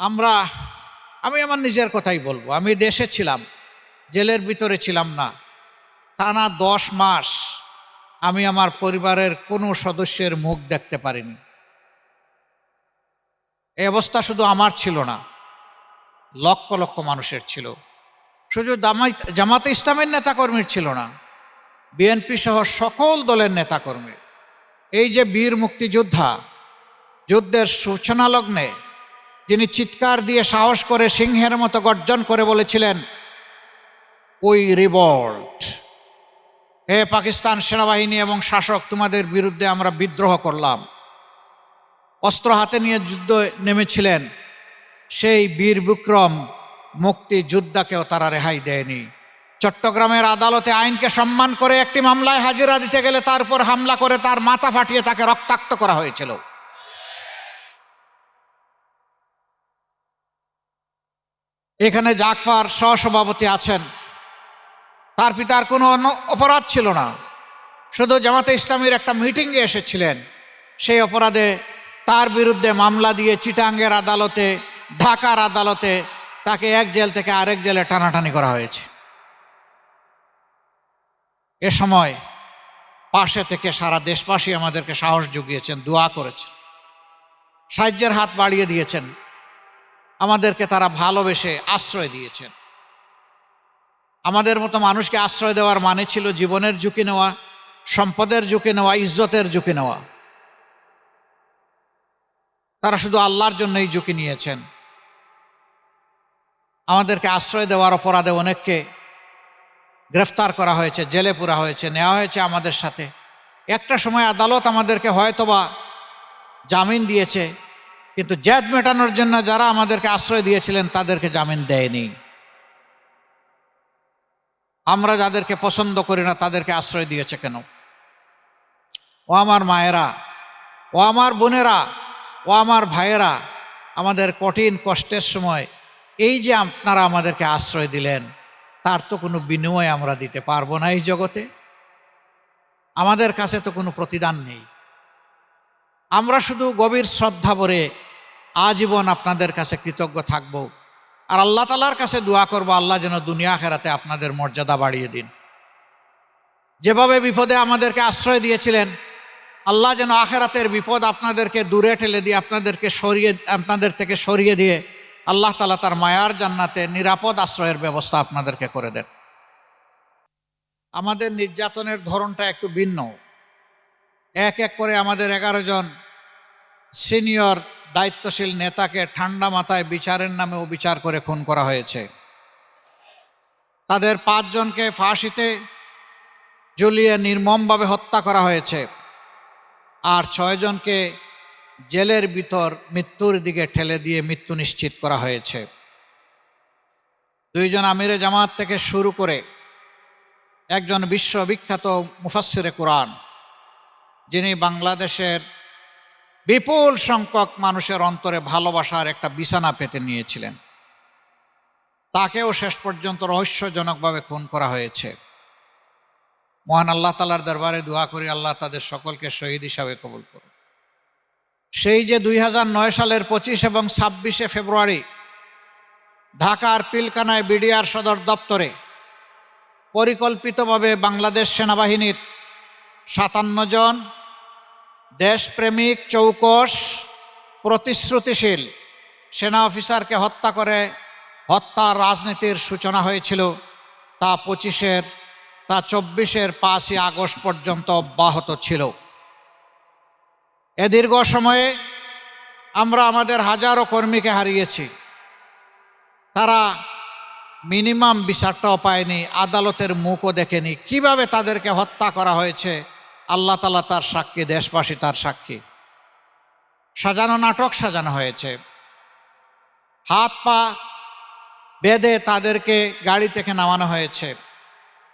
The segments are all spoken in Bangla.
আমরা, আমি আমার নিজের কথাই বলব। আমি দেশে ছিলাম, জেলের ভিতরে ছিলাম না। টানা দশ মাস আমি আমার পরিবারের কোনো সদস্যের মুখ দেখতে পারিনি। এই অবস্থা শুধু আমার ছিল না, লক্ষ লক্ষ মানুষের ছিল। শুধু জামাতে ইসলামের নেতাকর্মীর ছিল না, বিএনপি সহ সকল দলের নেতাকর্মী এই যে বীর মুক্তিযোদ্ধা, যুদ্ধের সূচনা লগ্নে যিনি চিৎকার দিয়ে সাহস করে সিংহের মতো গর্জন করে বলেছিলেন, ওই রিভল্ট, হে পাকিস্তান সেনাবাহিনী এবং শাসক, তোমাদের বিরুদ্ধে আমরা বিদ্রোহ করলাম। অস্ত্র হাতে নিয়ে যুদ্ধ নেমেছিলেন, সেই বীর বিক্রম মুক্তি যোদ্ধাকেও তারা রেহাই দেয়নি। চট্টগ্রামের আদালতে আইনকে সম্মান করে একটি মামলায় হাজিরা দিতে গেলে তার উপর হামলা করে তার মাথা ফাটিয়ে তাকে রক্তাক্ত করা হয়েছিল। এখানে জাকপার সহসভাপতি আছেন। তার পিতার কোনো অপরাধ ছিল না। শুধু জামাতে ইসলামীর একটা মিটিংয়ে এসেছিলেন। সেই অপরাধে তার বিরুদ্ধে মামলা দিয়ে চিটাঙ্গের আদালতে, ঢাকার আদালতে তাকে এক জেল থেকে আরেক জেলে টানাটানি করা হয়েছে। এ সময় পাশে থেকে সারা দেশবাসী আমাদেরকে সাহস জুগিয়েছেন, দোয়া করেছেন। সাহায্যের হাত বাড়িয়ে দিয়েছেন। আমাদেরকে তারা ভালোবেসে আশ্রয় দিয়েছেন। আমাদের মতো মানুষকে আশ্রয় দেওয়ার মানে ছিল জীবনের ঝুঁকি নেওয়া, সম্পদের ঝুঁকি নেওয়া, ইজ্জতের ঝুঁকি নেওয়া। তারা শুধু আল্লাহর জন্যই ঝুঁকি নিয়েছেন। আমাদেরকে আশ্রয় দেওয়ার অপরাধে অনেককে গ্রেফতার করা হয়েছে, জেলে পুরা হয়েছে, নেওয়া হয়েছে আমাদের সাথে। একটা সময় আদালত আমাদেরকে হয়তোবা জামিন দিয়েছে কিন্তু জেদ মেটানোর জন্য যারা আমাদেরকে আশ্রয় দিয়েছিলেন, তাদেরকে জামিন দেয়নি। আমরা যাদেরকে পছন্দ করি না, তাদেরকে আশ্রয় দিয়েছে কেন? ও আমার মায়েরা, ও আমার বোনেরা, ও আমার ভাইয়েরা, আমাদের কঠিন কষ্টের সময় এই যে আপনারা আমাদেরকে আশ্রয় দিলেন, তার তো কোনো বিনিময় আমরা দিতে পারব না এই জগতে। আমাদের কাছে তো কোনো প্রতিদান নেই। আমরা শুধু গভীর শ্রদ্ধা ভরে আজীবন আপনাদের কাছে কৃতজ্ঞ থাকব। আর আল্লাহ তালার কাছে দোয়া করব, আল্লাহ যেন দুনিয়া খেরাতে আপনাদের মর্যাদা বাড়িয়ে দিন। যেভাবে বিপদে আমাদেরকে আশ্রয় দিয়েছিলেন, আল্লাহ যেন আখেরাতের বিপদ আপনাদেরকে দূরে ঠেলে দিয়ে, আপনাদেরকে সরিয়ে, আপনাদের থেকে সরিয়ে দিয়ে আল্লাহ তালা তার মায়ার জান্নাতে নিরাপদ আশ্রয়ের ব্যবস্থা আপনাদেরকে করে দেন। আমাদের নির্যাতনের ধরনটা একটু ভিন্ন। এক এক করে আমাদের এগারো জন সিনিয়র দায়িত্বশীল নেতাকে ঠান্ডা মাথায় বিচারের নামে বিচার করে খুন করা হয়েছে। তাদের পাঁচজনকে ফাঁসিতে ঝুলিয়ে নির্মমভাবে হত্যা করা হয়েছে। আর ছয়জনকে জেলের ভিতর মৃত্যুর দিকে ঠেলে দিয়ে মৃত্যু নিশ্চিত করা হয়েছে। দুইজন আমিরে জামাত থেকে শুরু করে একজন বিশ্ববিখ্যাত মুফাসিরে কোরআন, যিনি বাংলাদেশের বিপুল সংখ্যক মানুষের অন্তরে ভালোবাসার একটা বিছানা পেতে নিয়েছিলেন। তাকেও শেষ পর্যন্ত রহস্যজনকভাবে খুন করা হয়েছে। মহান আল্লাহ তালার দরবারে দোয়া করি আল্লাহ তাদের সকলকে শহীদ হিসাবে কবুল করুন সেই যে দুই নয় সালের পঁচিশ এবং ছাব্বিশে ফেব্রুয়ারি ঢাকার পিলকানায় বিডিআর সদর দপ্তরে পরিকল্পিতভাবে বাংলাদেশ সেনাবাহিনীর সাতান্ন জন দেশপ্রেমিক চৌকস প্রতিশ্রুতিশীল সেনা অফিসারকে হত্যা করে হত্যার রাজনীতির সূচনা হয়েছিল। তা পঁচিশের, তা চব্বিশের পাঁচই আগস্ট পর্যন্ত অব্যাহত ছিল। এ দীর্ঘ সময়ে আমরা আমাদের হাজারো কর্মীকে হারিয়েছি। তারা মিনিমাম বিচারটাও পায়নি, আদালতের মুখও দেখেনি। কীভাবে তাদেরকে হত্যা করা হয়েছে আল্লাহ তালা তার সাক্ষী, দেশবাসী তার সাক্ষী। সাজানো নাটক সাজানো হয়েছে। হাত পা বেঁধে তাদেরকে গাড়ি থেকে নামানো হয়েছে।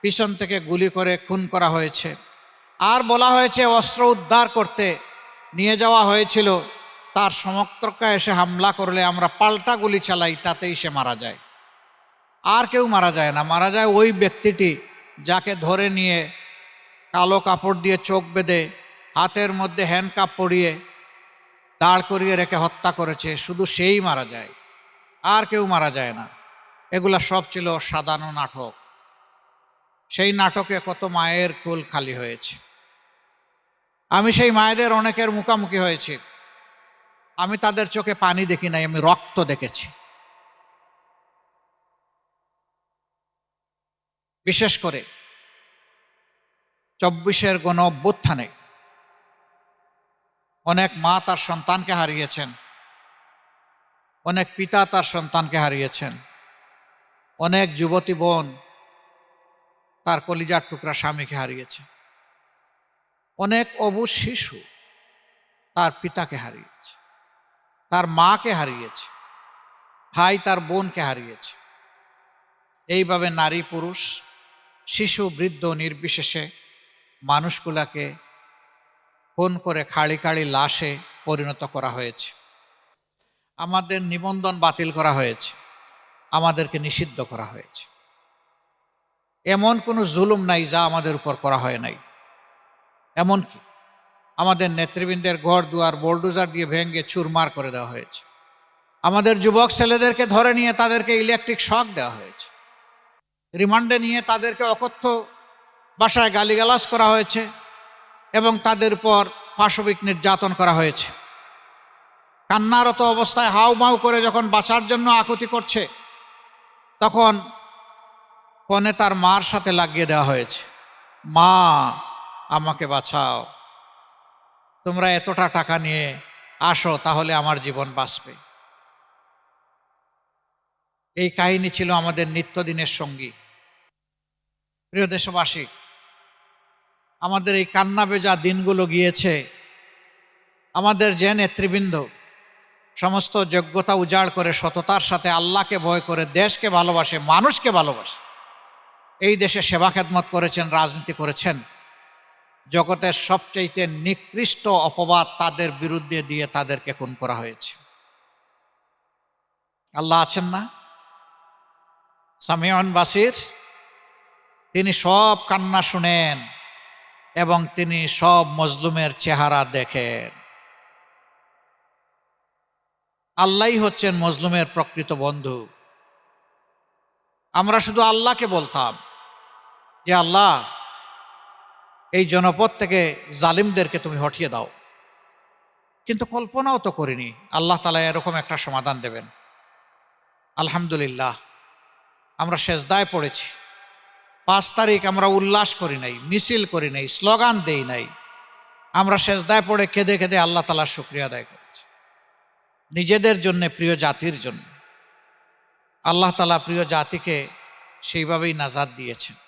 পিছন থেকে গুলি করে খুন করা হয়েছে। আর বলা হয়েছে, অস্ত্র উদ্ধার করতে নিয়ে যাওয়া হয়েছিল। তার সমর্থকরা এসে হামলা করলে আমরা পাল্টা গুলি চালাই, তাতেই সে মারা যায়। আর কেউ মারা যায় না। মারা যায় ওই ব্যক্তিটি যাকে ধরে নিয়ে কালো কাপড় দিয়ে চোখ বেঁধে, হাতের মধ্যে হ্যান্ডকাপ পরিয়ে দাঁড় করিয়ে রেখে হত্যা করেছে, শুধু সেই মারা যায়। আর কেউ মারা যায় না। এগুলা সব ছিল সাজানো নাটক। সেই নাটকে কত মায়ের কুল খালি হয়েছে। আমি সেই মায়েদের অনেকের মুখামুখি হয়েছি। আমি তাদের চোখে পানি দেখি নাই, আমি রক্ত দেখেছি। বিশেষ করে চব্বিশের গণ অভ্যুত্থানে অনেক মা তার সন্তানকে হারিয়েছেন, অনেক পিতা তার সন্তানকে হারিয়েছেন, অনেক যুবতী বোন তার কলিজার টুকরা স্বামীকে হারিয়েছে, অনেক অবুজ শিশু তার পিতাকে হারিয়েছে, তার মাকে হারিয়েছে, ভাই তার বোনকে হারিয়েছে। এইভাবে নারী পুরুষ, শিশু, বৃদ্ধ, নির্বিশেষে মানুষগুলাকে ফোন করে খাড়ি খাড়ি লাশে পরিণত করা হয়েছে। আমাদের নিবন্ধন বাতিল করা হয়েছে। আমাদেরকে নিষিদ্ধ করা হয়েছে। এমন কোনো জুলুম নাই যা আমাদের উপর করা হয় নাই। এমনকি আমাদের নেতৃবৃন্দের ঘর দুয়ার বোল্ডোজার দিয়ে ভেঙে চুরমার করে দেওয়া হয়েছে। আমাদের যুবক ছেলেদেরকে ধরে নিয়ে তাদেরকে ইলেকট্রিক শক দেওয়া হয়েছে। রিমান্ডে নিয়ে তাদেরকে অকথ্য বাসায় গালিগালাজ করা হয়েছে এবং তাদের উপর পাশবিক নির্যাতন করা হয়েছে। কান্নারত অবস্থায় হাউ মাউ করে যখন বাঁচার জন্য আকুতি করছে, তখন ফোনে তার মার সাথে লাগিয়ে দেওয়া হয়েছে। মা, আমাকে বাঁচাও। তোমরা এতটা টাকা নিয়ে আসো, তাহলে আমার জীবন বাঁচবে। এই কাহিনী ছিল আমাদের নিত্যদিনের সঙ্গী। প্রিয় দেশবাসী আমাদের এই কান্না বেজা দিনগুলো গিয়েছে। আমাদের যে নেতৃবৃন্দ সমস্ত যোগ্যতা উজাড় করে সততার সাথে আল্লাহকে ভয় করে, দেশকে ভালোবাসে, মানুষকে ভালোবাসে, এই দেশে সেবা খেদমত করেছেন, রাজনীতি করেছেন। জগতের সবচাইতে নিকৃষ্ট অপবাদ তাদের বিরুদ্ধে দিয়ে তাদেরকে খুন করা হয়েছে। আল্লাহ আছেন না? সামিয়ন বাসির, তিনি সব কান্না শুনেন। এবং তিনি সব মজলুমের চেহারা দেখেন। আল্লাহই হচ্ছেন মজলুমের প্রকৃত বন্ধু। আমরা শুধু আল্লাহকে বলতাম যে, আল্লাহ, এই জনপদ থেকে জালিমদেরকে তুমি হটিয়ে দাও। কিন্তু কল্পনাও তো করিনি, আল্লাহ তালা এরকম একটা সমাধান দেবেন। আলহামদুলিল্লাহ, আমরা শেষদায় পড়েছি। পাঁচ তারিখ আমরা উল্লাস করি নাই, মিছিল করি নাই, স্লোগান দেই নাই। আমরা শেষদায় পড়ে কেঁদে কেঁদে আল্লাহ তালার শুক্রিয়া আদায় করেছি। নিজেদের জন্যে, প্রিয় জাতির জন্য। আল্লাহ তালা প্রিয় জাতিকে সেইভাবেই নাজাদ দিয়েছেন।